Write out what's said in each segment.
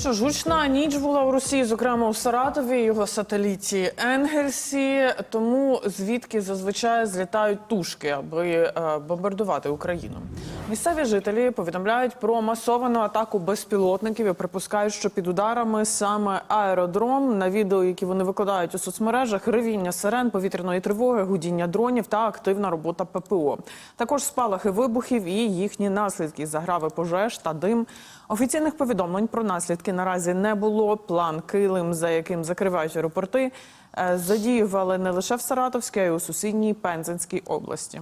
Що ж, гучна ніч була у Росії, зокрема у Саратові, його сателіті Енгельсі. Тому звідки зазвичай злітають тушки, аби е, бомбардувати Україну. Місцеві жителі повідомляють про масовану атаку безпілотників і припускають, що під ударами саме аеродром на відео, які вони викладають у соцмережах, ревіння сирен, повітряної тривоги, гудіння дронів та активна робота ППО. Також спалахи вибухів і їхні наслідки заграви пожеж та дим. Офіційних повідомлень про наслідки наразі не було. План Килим, за яким закривають аеропорти, е, задіювали не лише в Саратовській, а й у сусідній Пензенській області.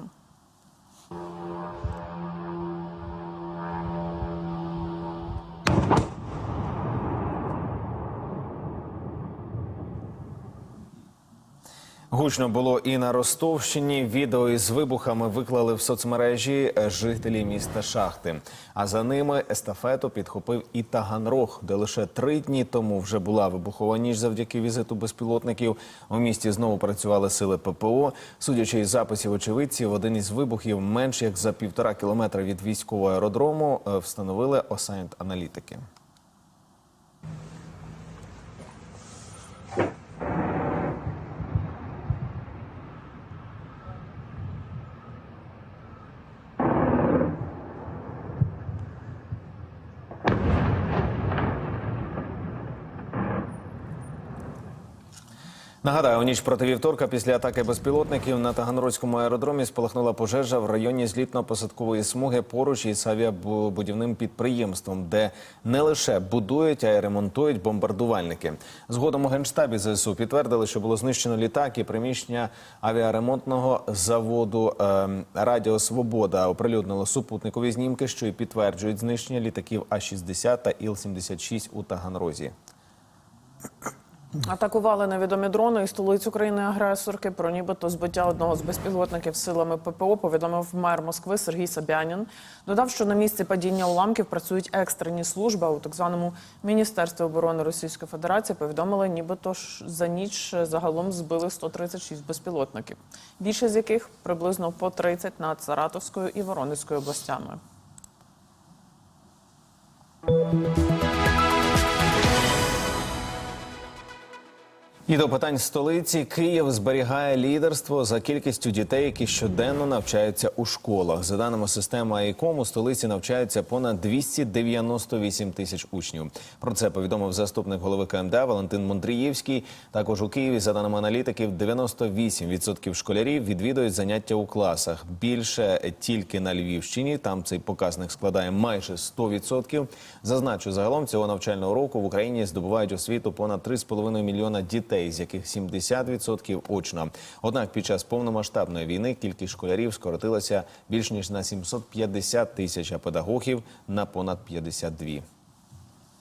Гучно було і на Ростовщині. Відео із вибухами виклали в соцмережі е, жителі міста Шахти. А за ними естафету підхопив і Таганрог, де лише три дні тому вже була вибухова ніч завдяки візиту безпілотників. У місті знову працювали сили ППО. Судячи із записів очевидців, один із вибухів менш як за півтора кілометра від військового аеродрому е, встановили осайнт аналітики. Нагадаю, у ніч проти вівторка після атаки безпілотників на Таганрозькому аеродромі спалахнула пожежа в районі злітно-посадкової смуги поруч із авіабудівним підприємством, де не лише будують, а й ремонтують бомбардувальники. Згодом у генштабі ЗСУ підтвердили, що було знищено літак і приміщення авіаремонтного заводу е, Радіо Свобода оприлюднило супутникові знімки, що і підтверджують знищення літаків А-60 та Іл-76 у Таганрозі. Атакували невідомі дрони і столицю країни-агресорки. Про нібито збиття одного з безпілотників силами ППО повідомив мер Москви Сергій Собянін. Додав, що на місці падіння уламків працюють екстрені служби. У так званому міністерстві оборони Російської Федерації повідомили, нібито за ніч загалом збили 136 безпілотників. Більше з яких приблизно по 30 над Саратовською і Воронезькою областями. І до питань столиці Київ зберігає лідерство за кількістю дітей, які щоденно навчаються у школах. За даними системи АІКОМ, у столиці навчаються понад 298 тисяч учнів. Про це повідомив заступник голови КМДА Валентин Мондрієвський. Також у Києві, за даними аналітиків, 98% школярів відвідують заняття у класах. Більше тільки на Львівщині. Там цей показник складає майже 100%. Зазначу, загалом цього навчального року в Україні здобувають освіту понад 3,5 мільйона дітей, з яких 70% очно. Однак під час повномасштабної війни кількість школярів скоротилася більш ніж на 750 тисяч, а педагогів на понад 52.